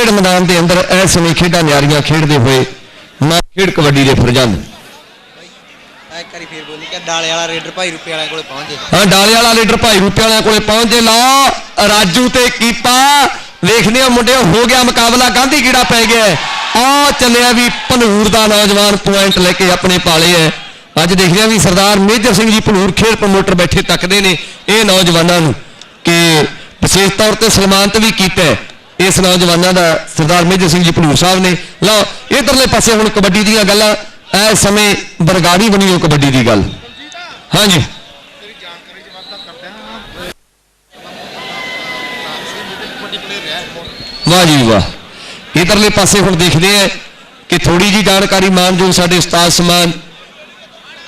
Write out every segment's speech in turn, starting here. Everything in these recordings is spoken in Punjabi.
ਖੇਡ ਮੈਦਾਨ ਦੇ ਅੰਦਰ ਇਸ ਸਮੇਂ ਖੇਡਾਂ ਨਿਆਰੀਆਂ ਖੇਡਦੇ ਹੋਏ ਮਾਂ ਖੇਡ ਕਬੱਡੀ ਦੇ ਫਰਜ਼ੰਦ। ਇੱਕ ਵਾਰੀ ਫੇਰ ਬੋਲੀ ਕਿ ਡਾਲੇ ਵਾਲਾ ਰੇਡਰ ਭਾਈ ਰੁਪਏ ਵਾਲਿਆਂ ਕੋਲੇ ਪਹੁੰਚੇ। ਹਾਂ ਡਾਲੇ ਵਾਲਾ ਲੀਡਰ ਭਾਈ ਰੂਪੇ ਵਾਲਿਆਂ ਕੋਲੇ ਪਹੁੰਚੇ। ਲਾ ਰਾਜੂ ਤੇ ਕੀਤਾ। ਵੇਖਦੇ ਆ ਮੁੰਡਿਓ ਹੋ ਗਿਆ ਮੁਕਾਬਲਾ ਗਾਂਧੀ ਕੀੜਾ ਪੈ ਗਿਆ ਆ ਚੱਲਿਆ ਵੀ ਭਨੂਰ ਦਾ ਨੌਜਵਾਨ ਪੁਆਇੰਟ ਲੈ ਕੇ ਆਪਣੇ ਪਾਲੇ ਹੈ। ਅੱਜ ਦੇਖਦੇ ਆ ਵੀ ਸਰਦਾਰ ਮੇਜਰ ਸਿੰਘ ਜੀ ਭਨੂਰ ਖੇਡ ਪ੍ਰਮੋਟਰ ਬੈਠੇ ਤੱਕਦੇ ਨੇ ਇਹ ਨੌਜਵਾਨਾਂ ਨੂੰ ਕਿ ਵਿਸ਼ੇਸ਼ ਤੌਰ ਤੇ ਸਨਮਾਨਿਤ ਵੀ ਕੀਤਾ ਇਸ ਨੌਜਵਾਨਾਂ ਦਾ ਸਰਦਾਰ ਮੇਜਰ ਸਿੰਘ ਜੀ ਭਨੂਰ ਸਾਹਿਬ ਨੇ। ਲਓ ਇਧਰਲੇ ਪਾਸੇ ਹੁਣ ਕਬੱਡੀ ਦੀਆਂ ਗੱਲਾਂ। ਇਸ ਸਮੇਂ ਬਰਗਾੜੀ ਬਣੀ ਹੋ ਕਬੱਡੀ ਦੀ ਗੱਲ। ਹਾਂਜੀ। ਵਾਹ ਜੀ ਵਾਹ। ਇਧਰਲੇ ਪਾਸੇ ਹੁਣ ਦੇਖਦੇ ਆ ਕਿ ਥੋੜੀ ਜੀ ਜਾਣਕਾਰੀ ਮਾਨਯੋਗ ਸਾਡੇ ਉਸਤਾਦ ਸਮਾਨ।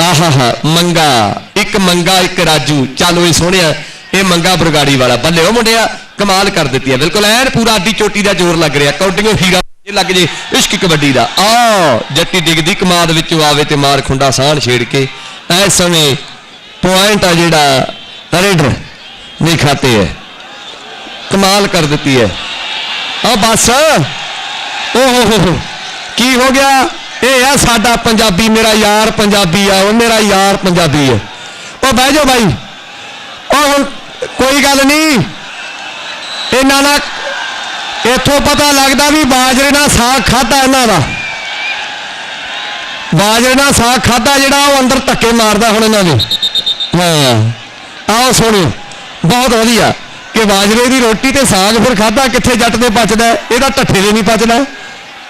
ਆਹਾ ਹਾ ਮੰਗਾ। ਇੱਕ ਮੰਗਾ ਇੱਕ ਰਾਜੂ। ਚੱਲ ਓਏ ਸੋਹਣਿਆ ਇਹ ਮੰਗਾ ਬਰਗਾੜੀ ਵਾਲਾ। ਬੱਲੇ ਉਹ ਮੁੰਡਿਆ। ਕਮਾਲ ਕਰ ਦਿੱਤੀ ਹੈ ਬਿਲਕੁਲ ਐਨ ਪੂਰਾ ਅੱਡੀ ਚੋਟੀ ਦਾ ਜ਼ੋਰ ਲੱਗ ਰਿਹਾ ਕੌਡੀਆਂ ਹੀਰਾ ਇਹ ਲੱਗ ਜੇ ਇਸ਼ਕ ਕਬੱਡੀ ਦਾ ਆ ਜੱਟੀ ਡਿੱਗਦੀ ਕਮਾਦ ਵਿੱਚੋਂ ਆਵੇ ਤੇ ਮਾਰ ਖੁੰਡਾ ਸਾਹਣ ਛੇੜ ਕੇ ਇਸ ਸਮੇਂ ਪੁਆਇੰਟ ਆ ਜਿਹੜਾ ਰੇਡਰ ਨਹੀਂ ਖਾਤੇ ਹੈ ਕਮਾਲ ਕਰ ਦਿੱਤੀ ਹੈ ਆ ਬਸ ਓ ਹੋ ਹੋ ਹੋ ਕੀ ਹੋ ਗਿਆ ਇਹ ਆ ਸਾਡਾ ਪੰਜਾਬੀ ਮੇਰਾ ਯਾਰ ਪੰਜਾਬੀ ਆ ਉਹ ਮੇਰਾ ਯਾਰ ਪੰਜਾਬੀ ਹੈ ਉਹ ਬਹਿ ਜਾਓ ਬਾਈ ਉਹ ਹੁਣ ਕੋਈ ਗੱਲ ਨਹੀਂ ਇਹਨਾਂ ਨਾਲ ਇੱਥੋਂ ਪਤਾ ਲੱਗਦਾ ਵੀ ਬਾਜਰੇ ਨਾਲ ਸਾਗ ਖਾਦਾ ਇਹਨਾਂ ਦਾ। ਬਾਜਰੇ ਨਾਲ ਸਾਗ ਖਾਦਾ ਜਿਹੜਾ ਉਹ ਅੰਦਰ ਧੱਕੇ ਮਾਰਦਾ ਹੁਣ ਇਹਨਾਂ ਨੂੰ ਹਾਂ, ਆਓ ਸੁਣਿਓ। ਬਹੁਤ ਵਧੀਆ ਕਿ ਬਾਜਰੇ ਦੀ ਰੋਟੀ ਤੇ ਸਾਗ ਫਿਰ ਖਾਦਾ ਕਿੱਥੇ ਜੱਟ ਦੇ ਪਚਦਾ, ਇਹਦਾ ਢੱਠੇ ਦੇ ਨਹੀਂ ਪਚਦਾ।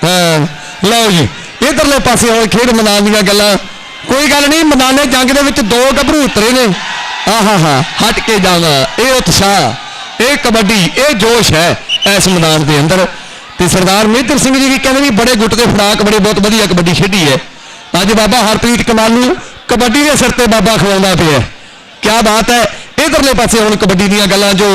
ਹਾਂ, ਲਓ ਜੀ, ਇਧਰਲੇ ਪਾਸੇ ਹੋਏ ਖੇਡ ਮੈਦਾਨ ਦੀਆਂ ਗੱਲਾਂ। ਕੋਈ ਗੱਲ ਨਹੀਂ, ਮੈਦਾਨੇ ਜੰਗ ਦੇ ਵਿੱਚ ਦੋ ਗੱਭਰੂ ਉਤਰੇ ਨੇ। ਆਹਾ ਹਾ ਹਟ ਕੇ ਜਾਣਾ ਇਹ ਉਤਸ਼ਾਹ, ਇਹ ਕਬੱਡੀ, ਇਹ ਜੋਸ਼ ਹੈ। ਇਸ ਮੈਦਾਨ ਦੇ ਅੰਦਰ। ਤੇ ਸਰਦਾਰ ਮੇਜਰ ਸਿੰਘ ਜੀ ਵੀ ਕਹਿੰਦੇ ਵੀ ਬੜੇ ਗੁੱਟ ਦੇ ਫੜਾਕ, ਬੜੇ ਬਹੁਤ ਵਧੀਆ ਕਬੱਡੀ ਖੇਡੀ ਹੈ। ਅੱਜ ਬਾਬਾ ਹਰਪ੍ਰੀਤ ਕਮਾਲੂ ਕਬੱਡੀ ਦੇ ਸਿਰ ਤੇ ਬਾਬਾ ਖਵਾਉਂਦਾ ਪਿਆ ਕੀ ਬਾਤ ਹੈ, ਇਧਰਲੇ ਪਾਸੇ ਹੁਣ ਕਬੱਡੀ ਦੀਆਂ ਗੱਲਾਂ ਜੋ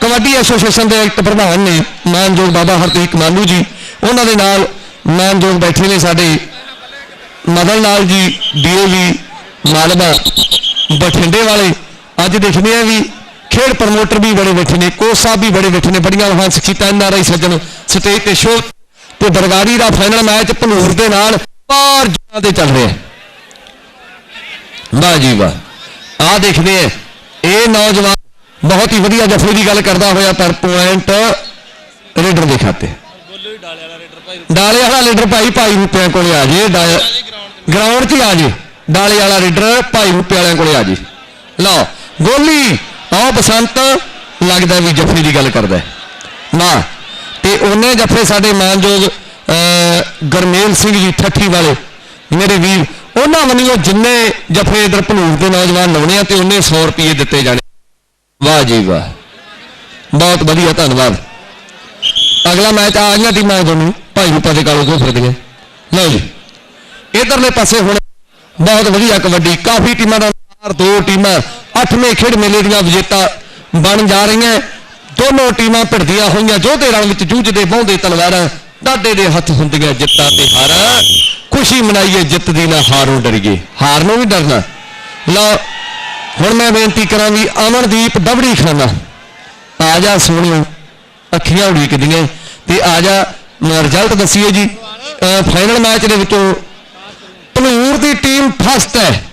ਕਬੱਡੀ ਐਸੋਸੀਏਸ਼ਨ ਦੇ ਐਕਟ ਪ੍ਰਧਾਨ ਨੇ, ਮਾਨਯੋਗ ਬਾਬਾ ਹਰਪ੍ਰੀਤ ਕਮਾਲੂ ਜੀ, ਉਹਨਾਂ ਦੇ ਨਾਲ ਮਾਨਯੋਗ ਬੈਠੇ ਨੇ ਸਾਡੇ ਮਦਨ ਲਾਲ ਜੀ ਡੀਏਵੀ ਮਾਲਵਾ, ਬਠਿੰਡੇ ਵਾਲੇ। ਅੱਜ ਦੇਖਦੇ ਆ ਵੀ ਖੇਡ ਪ੍ਰਮੋਟਰ ਵੀ ਬੜੇ ਬੈਠੇ ਨੇ, ਕੋਚ ਸਾਹਿਬ ਵੀ ਬੜੇ ਬੈਠੇ ਨੇ, ਬੜੀਆਂ ਮਹਾਨ ਸ਼ਖਸੀਅਤਾਂ ਐਨਆਰਆਈ ਸੱਜਣ ਸਟੇਜ ਤੇ ਸ਼ੋਅ ਤੇ ਬਰਗਾੜੀ ਦਾ ਫਾਈਨਲ ਮੈਚ ਭਨੂਰ ਦੇ ਨਾਲ ਪਾਰ ਜਗ੍ਹਾ ਤੇ ਚੱਲ ਰਿਹਾ ਵਾਹ ਜੀ ਵਾਹ। ਆ ਦੇਖਦੇ ਆ ਇਹ ਨੌਜਵਾਨ ਬਹੁਤ ਹੀ ਵਧੀਆ ਜਫੇ ਦੀ ਗੱਲ ਕਰਦਾ ਹੋਇਆ, ਪਰ ਪੁਆਇੰਟ ਰੇਡਰ ਦੇ ਖਾਤੇ। ਡਾਲੇ ਵਾਲਾ ਲੀਡਰ ਭਾਈ ਭਾਈ ਰੁਪਿਆਂ ਕੋਲੇ ਆ ਜੇ ਗਰਾਊਂਡ 'ਚ ਹੀ ਆ ਜੇ ਡਾਲੇ ਵਾਲਾ ਲੀਡਰ ਭਾਈ ਰੁਪਿਆਂ ਵਾਲਿਆਂ ਕੋਲੇ ਆ ਜੇ। ਲਓ, ਗੋਲੀ ਆਹ ਬਸੰਤ ਲੱਗਦਾ ਵੀ ਜਫੇ ਦੀ ਗੱਲ ਕਰਦਾ ਨਾ, ਤੇ ਉਹਨੇ ਜਫੇ ਸਾਡੇ ਮਾਨਯੋਗ ਗਰਮੇਲ ਸਿੰਘ ਜੀ ਠੱਠੀ ਵਾਲੇ, ਮੇਰੇ ਵੀਰ, ਉਹਨਾਂ ਵੱਲੋਂ ਜਿੰਨੇ ਜਫੇ ਇਧਰ ਭਨੂਰ ਦੇ ਨੌਜਵਾਨ ਲਾਉਣੇ ਆ ਤੇ ਉਹਨੇ 100 ਰੁਪਏ ਦਿੱਤੇ ਜਾਣੇ। ਵਾਹ ਜੀ ਵਾਹ। ਬਹੁਤ ਵਧੀਆ, ਧੰਨਵਾਦ। ਅਗਲਾ ਮੈਚ ਆ ਗਿਆ ਟੀਮਾਂ ਤੁਹਾਨੂੰ ਭਾਈ ਰੂਪਾ ਦੇ ਕਾਲੋ ਕੋ ਫਿਰਦੀਆਂ? ਲਓ ਜੀ। ਇਧਰਲੇ ਪਾਸੇ ਹੁਣ ਬਹੁਤ ਵਧੀਆ ਕਬੱਡੀ। ਕਾਫੀ ਟੀਮਾਂ ਦਾ ਦੋ ਟੀਮਾਂ ਅੱਠਵੇਂ ਖੇਡ ਮੇਲੇ ਦੀਆਂ ਵਿਜੇਤਾ ਬਣ ਜਾ ਰਹੀਆਂ ਦੋਨੋਂ ਟੀਮਾਂ ਭਿੜਦੀਆਂ ਹੋਈਆਂ, ਜੋਧੇ ਰਣ ਵਿੱਚ ਜੂਝਦੇ ਬਹੁੰਦੇ ਤਲਵਾਰਾਂ ਡਾਡੇ ਦੇ ਹੱਥ ਹੁੰਦੀਆਂ ਜਿੱਤਾਂ ਤੇ ਹਾਰਾਂ। ਖੁਸ਼ੀ ਮਨਾਈਏ, ਜਿੱਤ ਦੀ ਨਾ ਹਾਰੋਂ ਡਰੀਏ। ਹਾਰ ਨੂੰ ਵੀ ਡਰਨਾ। ਲਓ, ਹੁਣ ਮੈਂ ਬੇਨਤੀ ਕਰਾਂ ਵੀ ਅਮਨਦੀਪ ਦਬੜੀ ਖਾਨਾ ਆ ਜਾ ਸੋਹਣਿਓ ਅੱਖੀਆਂ ਉਡੀਕਦੀਆਂ ਤੇ ਆ ਜਾ ਰਿਜ਼ਲਟ ਦੱਸੀਏ ਜੀ। ਫਾਈਨਲ ਮੈਚ ਦੇ ਵਿੱਚੋਂ ਭਨੂਰ ਦੀ ਟੀਮ ਫਸਟ ਹੈ।